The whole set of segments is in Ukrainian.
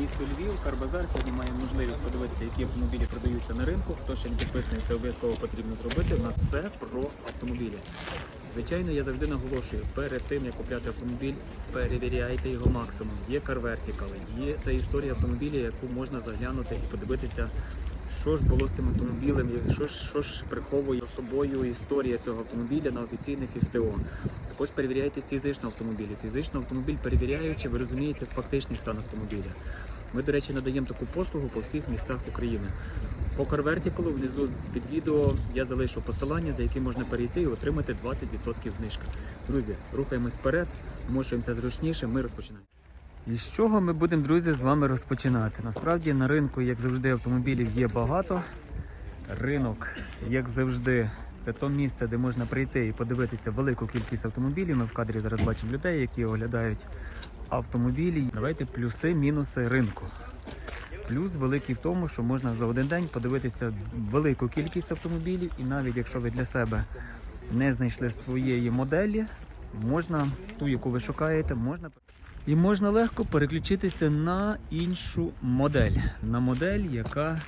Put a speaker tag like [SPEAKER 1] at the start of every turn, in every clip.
[SPEAKER 1] Місто Львів, Карбазар. Сьогодні маємо можливість подивитися, які автомобілі продаються на ринку. Хто ще не підписаний, це обов'язково потрібно зробити. У нас все про автомобілі. Звичайно, я завжди наголошую, перед тим як купляти автомобіль, перевіряйте його максимум. Є Vertical, є це історія автомобіля, яку можна заглянути і подивитися, що ж було з цим автомобілем, що ж, що ж приховує за собою історія цього автомобіля на офіційних СТО. Також перевіряйте фізично автомобілі. Фізично автомобіль перевіряючи, ви розумієте фактичний стан автомобіля. Ми, до речі, надаємо таку послугу по всіх містах України. По CarVertical внизу під відео я залишу посилання, за яким можна перейти і отримати 20% знижки. Друзі, рухаємось вперед, вмощуємося зручніше, ми розпочинаємо. І з чого ми будемо, друзі, з вами розпочинати? Насправді на ринку, як завжди, автомобілів є багато. Ринок, як завжди, це то місце, де можна прийти і подивитися велику кількість автомобілів. Ми в кадрі зараз бачимо людей, які оглядають автомобілі. Давайте плюси, мінуси ринку. Плюс великий в тому, що можна за один день подивитися велику кількість автомобілів, і навіть якщо ви для себе не знайшли своєї моделі, можна ту, яку ви шукаєте, можна і можна легко переключитися на іншу модель, на модель, яка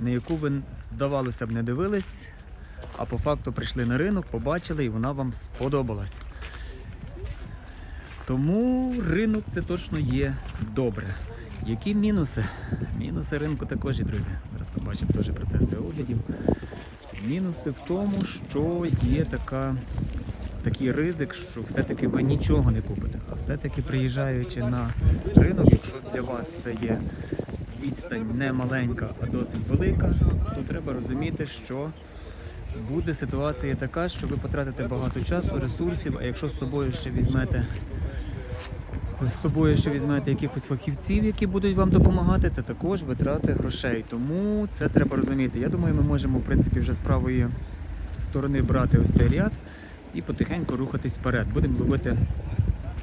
[SPEAKER 1] на яку ви здавалося б не дивились, а по факту прийшли на ринок, побачили і вона вам сподобалась. Тому ринок це точно є добре. Які мінуси? Мінуси ринку також, є, друзі. Зараз там бачимо теж процеси оглядів. Мінуси в тому, що є така, такий ризик, що все-таки ви нічого не купите. А все-таки приїжджаючи на ринок, якщо для вас це є відстань не маленька, а досить велика, то треба розуміти, що буде ситуація така, що ви потратите багато часу, ресурсів, а якщо з собою ще візьмете з собою ще візьмете якихось фахівців, які будуть вам допомагати, це також витрати грошей. Тому це треба розуміти. Я думаю, ми можемо в принципі вже з правої сторони брати ось цей ряд і потихеньку рухатись вперед. Будемо ловити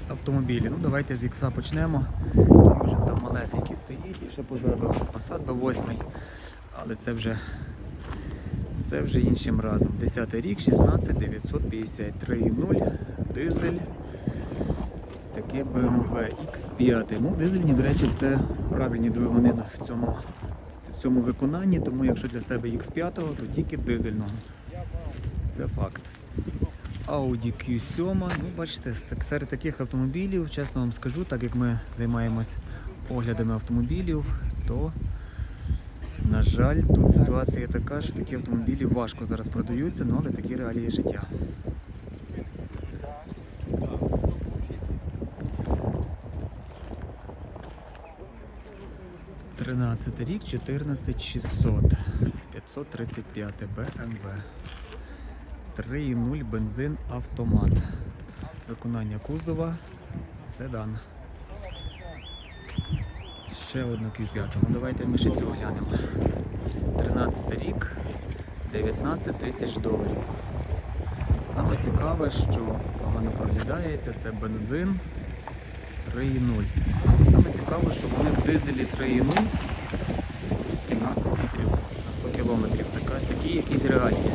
[SPEAKER 1] автомобілі. Ну давайте з ікса почнемо. Може там малесенький стоїть і ще позаду Passat B8. Але це вже це вже іншим разом. 10 рік, 16 953,0 дизель. Таке BMW X5. Ну, дизельні, до речі, це правильні двигуни в цьому, в цьому виконанні, тому якщо для себе X5, то тільки дизельного. Це факт. Audi Q7. Ну, бачите, серед таких автомобілів, чесно вам скажу, так як ми займаємось оглядами автомобілів, то, на жаль, тут ситуація така, що такі автомобілі важко зараз продаються, ну, але такі реалії життя. Тринадцятий рік, 14600, 535 BMW. 3.0 бензин автомат. Виконання кузова, седан. Ще одну Q5. Ну давайте ми ще цю глянемо. 13 рік, 19 тисяч доларів. Саме цікаве, що воно проглядається, це бензин 3.0. Саме цікаве, що вони в дизелі 3.0 17 літрів на 100 кілометрів. Такі якісь реалії.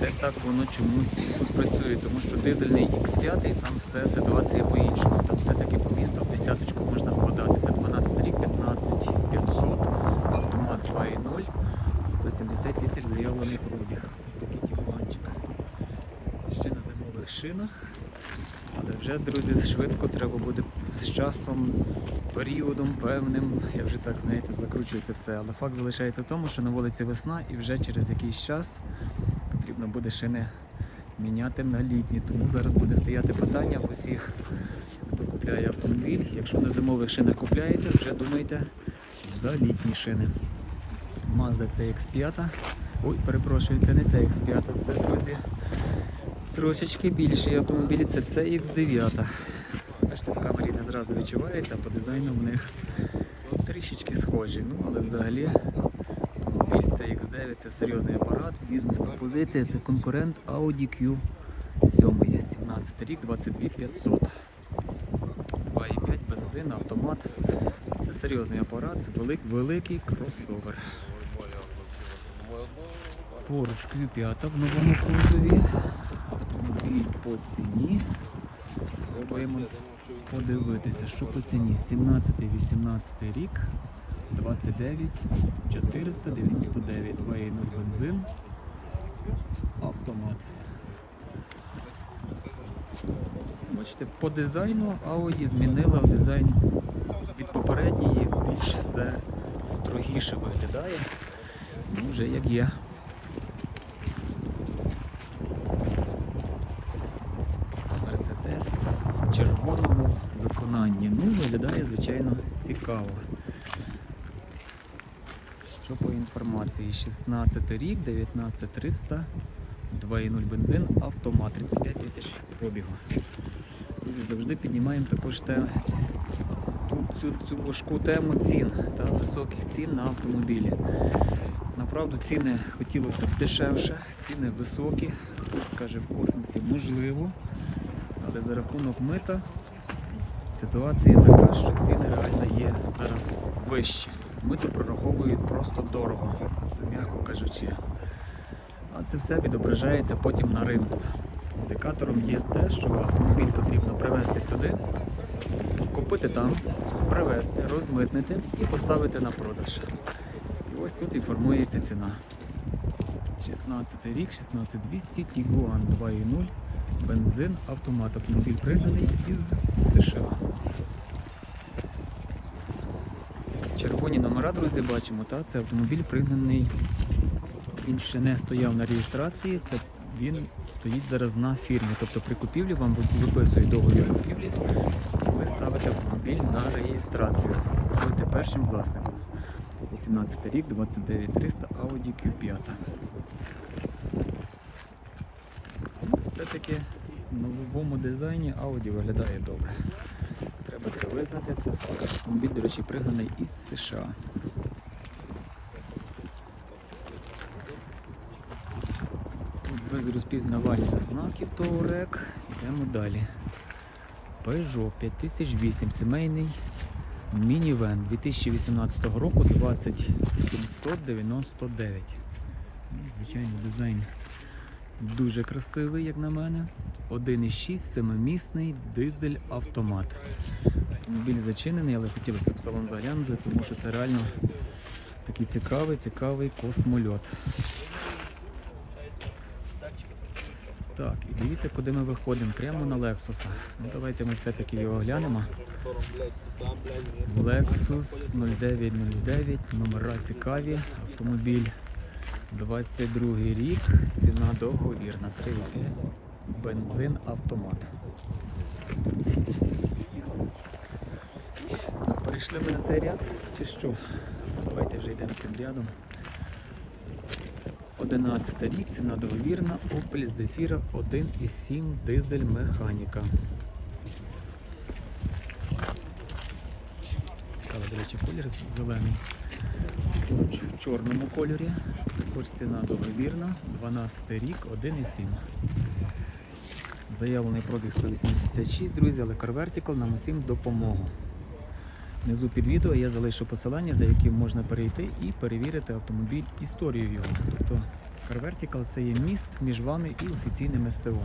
[SPEAKER 1] Це, так воно чомусь тут працює, тому що дизельний X5, там все ситуація по-іншому. Там все-таки по місту в десяточку можна вкладатися. 12 рік, 15 500, автомат 2.0, 170 тисяч заявлений пробіг. Ось такий тігуанчик. Ще на зимових шинах. Але вже, друзі, швидко треба буде з часом, з періодом певним. Я вже так, знаєте, закручую це все. Але факт залишається в тому, що на вулиці весна і вже через якийсь час потрібно буде шини міняти на літні. Тому зараз буде стояти питання в усіх, хто купляє автомобіль. Якщо на зимових шинах купляєте, вже думайте за літні шини. Mazda CX5. Ой, перепрошую, це не CX5, це, друзі, трошечки більші автомобілі, це CX9. Бачите, в камері не зразу відчувається, а по дизайну в них трішечки схожі. Ну, але взагалі автомобіль CX9 це серйозний апарат, бізнес-пропозиція, це конкурент Audi Q7, 17 рік, 22 500. 2,5 бензин, автомат. Це серйозний апарат, це велик, великий кросовер. Поруч Q5 в новому кузові. Автомобіль по ціні. Пробуємо подивитися, що по ціні 17-18 рік 29 499 2.0 бензин автомат. Бачите, по дизайну Audi змінила дизайн від попередньої, більш все строгіше виглядає. Ну, вже як є. Мерседес в червоному виконанні. Ну, виглядає, звичайно, цікаво. Що по інформації? 16 рік, 19300, 2.0 бензин, автомат, 35 тисяч пробігу. Друзі, завжди піднімаємо також те, цю, цю, цю важку тему цін та високих цін на автомобілі. Направду ціни хотілося б дешевше, ціни високі, хтось скаже в космосі можливо, але за рахунок мита ситуація така, що ціни реально є зараз вищі. Мито прораховують просто дорого, це м'яко кажучи. А це все відображається потім на ринку. Індикатором є те, що автомобіль потрібно привезти сюди, купити там, привезти, розмитнити і поставити на продаж. І ось тут і формується ціна. 16 рік, 16200, Tiguan 2.0, бензин, автомат. Автомобіль пригнаний із США. Червоні номера, друзі, бачимо, та? це автомобіль пригнаний. Він ще не стояв на реєстрації, це він стоїть зараз на фірмі. Тобто при купівлі вам виписують договір купівлі, ви ставите автомобіль на реєстрацію. Будете першим власником. 18 рік, 29300 Audi Q5. Ну, Все-таки в новому дизайні Audi виглядає добре. Треба це визнати. Це автомобіль, до речі, пригнаний із США. Тут без розпізнавальних знаків Touareg. Йдемо далі. Peugeot 5008 сімейний мінівен 2018 року 20799. Ну, Звичайно, дизайн дуже красивий, як на мене. 1,6 семимісний дизель автомат. Автомобіль зачинений, але хотілося б салон заглянути, тому що це реально такий цікавий, цікавий космольот. Так, і дивіться, куди ми виходимо, прямо на Lexus. Ну, давайте ми все-таки його глянемо. Lexus 0909, номера цікаві, автомобіль 22 рік, ціна договірна, 3,5, бензин, автомат. Так, перейшли ми на цей ряд чи що? Давайте вже йдемо цим рядом. 11 рік, ціна договірна, Opel Zafira 1,7 дизель механіка. Цікавий, колір зелений. В чорному кольорі. Також ціна договірна, 12 рік, 1,7. Заявлений пробіг 186, друзі, але Car Vertical нам усім допомогу. Внизу під відео я залишу посилання, за яким можна перейти і перевірити автомобіль історію його. Тобто Car Vertical це є міст між вами і офіційним СТО.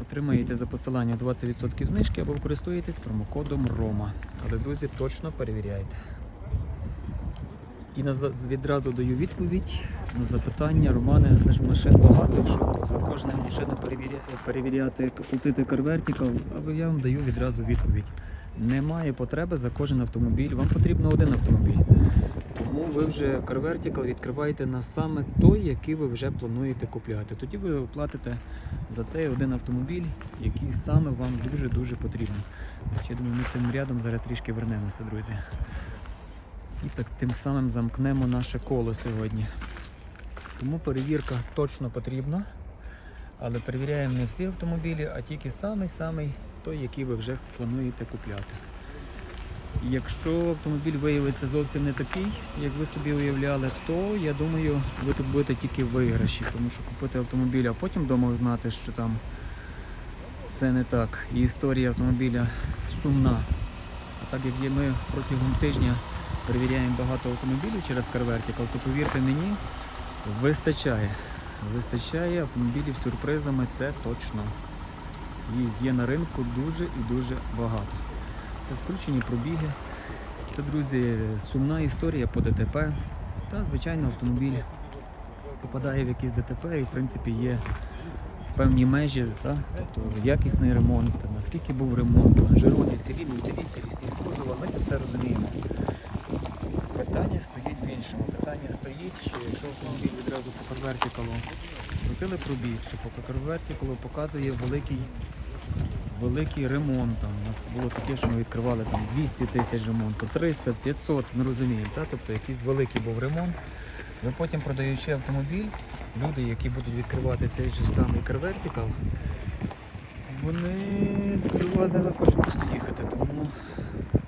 [SPEAKER 1] Отримаєте за посилання 20% знижки або користуєтесь промокодом ROMA. Але друзі, точно перевіряйте. І відразу даю відповідь на запитання Романе, ж машин багато, якщо за кожну машину перевіряти, перевіряти, Car Vertical, або я вам даю відразу відповідь. Немає потреби за кожен автомобіль, вам потрібно один автомобіль. Тому ви вже Car Vertical відкриваєте на саме той, який ви вже плануєте купляти. Тоді ви платите за цей один автомобіль, який саме вам дуже-дуже потрібен. Я думаю, ми цим рядом зараз трішки вернемося, друзі. І так тим самим замкнемо наше коло сьогодні. Тому перевірка точно потрібна, але перевіряємо не всі автомобілі, а тільки самий-самий той, який ви вже плануєте купляти. Якщо автомобіль виявиться зовсім не такий, як ви собі уявляли, то я думаю, ви тут будете тільки виграші, тому що купити автомобіль, а потім вдома знати, що там все не так. І історія автомобіля сумна. А так як ми протягом тижня перевіряємо багато автомобілів через Car то повірте мені, вистачає. Вистачає автомобілів сюрпризами, це точно. Їх є на ринку дуже і дуже багато. Це скручені пробіги. Це, друзі, сумна історія по ДТП. Та, звичайно, автомобіль попадає в якісь ДТП і, в принципі, є певні межі, та? тобто якісний ремонт, наскільки був ремонт, лонжерони, цілі, не цілі, цілісність кузова, ми це все розуміємо. Питання стоїть в іншому. Питання стоїть, що якщо автомобіль відразу по конвертикалу крутили пробіг, що по конвертикалу показує великий, великий ремонт. Там, у нас було таке, що ми відкривали там 200 тисяч ремонту, 300, 500, ми розуміємо. Та? Тобто якийсь великий був ремонт. Ви потім продаючи автомобіль, люди, які будуть відкривати цей же самий конвертикал, вони до вас не захочуть просто їхати. Тому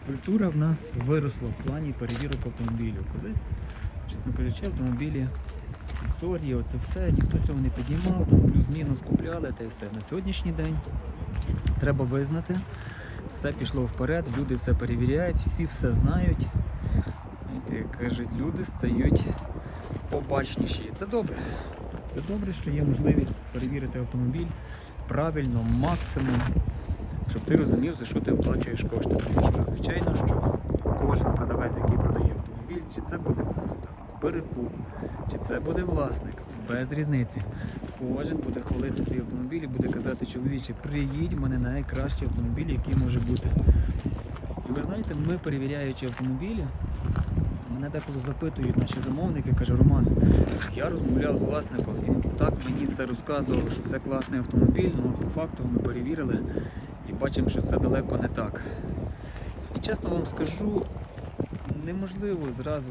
[SPEAKER 1] культура в нас виросла в плані перевірок автомобілів. Колись, чесно кажучи, автомобілі, історії, оце все, ніхто цього не підіймав, плюс-мінус купляли та й все. На сьогоднішній день треба визнати, все пішло вперед, люди все перевіряють, всі все знають. Як кажуть, люди стають побачніші. Це добре. Це добре, що є можливість перевірити автомобіль правильно, максимум, щоб ти розумів, за що ти оплачуєш кошти. Тому що, звичайно, що кожен продавець, який продає автомобіль, чи це буде перекуп, чи це буде власник, без різниці. Кожен буде хвалити свій автомобіль і буде казати, чоловіче, приїдь в мене найкращий автомобіль, який може бути. І ви знаєте, ми перевіряючи автомобілі, Мене деколи запитують наші замовники, каже Роман, я розмовляв з власником, він так мені все розказував, що це класний автомобіль, але по факту ми перевірили і бачимо, що це далеко не так. І чесно вам скажу, неможливо зразу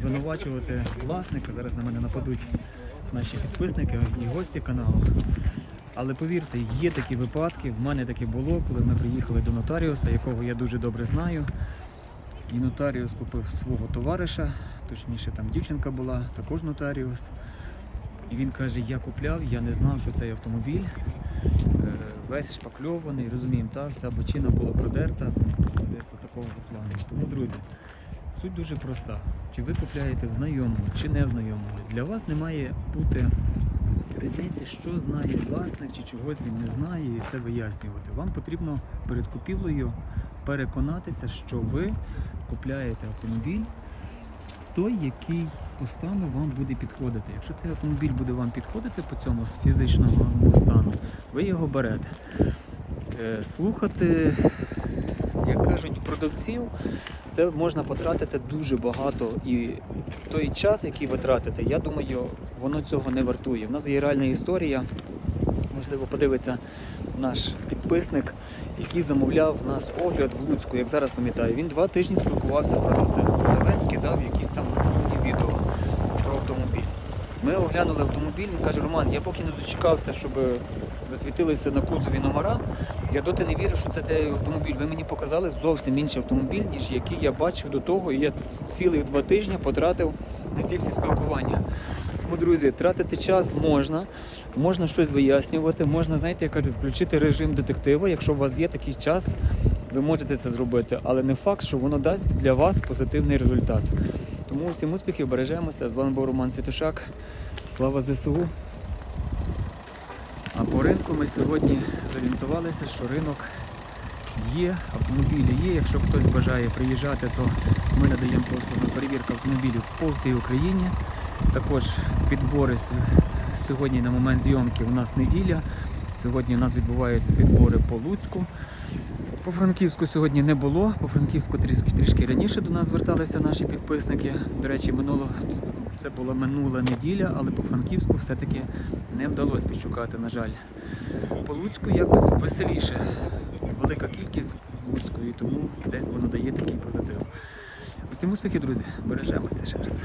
[SPEAKER 1] звинувачувати власника. Зараз на мене нападуть наші підписники і гості каналу. Але повірте, є такі випадки, в мене таке було, коли ми приїхали до нотаріуса, якого я дуже добре знаю. І нотаріус купив свого товариша, точніше там дівчинка була, також нотаріус. І він каже, я купляв, я не знав, що цей автомобіль. е, Весь шпакльований, розуміємо, та вся бочина була продерта, десь такого плану. Тому, друзі, суть дуже проста. Чи ви купляєте в знайомого, чи не в знайомого. Для вас не має бути різниці, що знає власник, чи чогось він не знає, і це вияснювати. Вам потрібно перед купівлею переконатися, що ви купляєте автомобіль, той, який по стану вам буде підходити. Якщо цей автомобіль буде вам підходити по цьому з фізичного стану, ви його берете. Е, Слухати, кажуть, продавців, це можна потратити дуже багато. І той час, який ви тратите, я думаю, воно цього не вартує. У нас є реальна історія, можливо, подивиться наш підписник, який замовляв у нас огляд в Луцьку, як зараз пам'ятаю. Він два тижні спілкувався з продавцем. Продавець кидав якісь там розумні відео про автомобіль. Ми оглянули автомобіль, він каже, Роман, я поки не дочекався, щоб засвітилися на кузові номера. Я доти не вірю, що це той автомобіль. Ви мені показали зовсім інший автомобіль, ніж який я бачив до того, і я цілих два тижні потратив на ті всі спілкування. Тому, друзі, тратити час можна, можна щось вияснювати, можна, знаєте, як включити режим детектива. Якщо у вас є такий час, ви можете це зробити, але не факт, що воно дасть для вас позитивний результат. Тому всім успіхів, бережемося. З вами був Роман Святошак. Слава ЗСУ. А по ринку ми сьогодні зорієнтувалися, що ринок є, автомобілі є. Якщо хтось бажає приїжджати, то ми надаємо послуги перевірка автомобілів по всій Україні. Також підбори сьогодні на момент зйомки у нас неділя. Сьогодні у нас відбуваються підбори по Луцьку. По Франківську сьогодні не було. По Франківську трішки, трішки раніше до нас зверталися наші підписники. До речі, минуло, це була минула неділя, але по Франківську все-таки не вдалося підшукати, на жаль. По Луцьку якось веселіше. Велика кількість Луцької, тому десь воно дає такий позитив. Усім успіхів, друзі. Бережемося ще раз.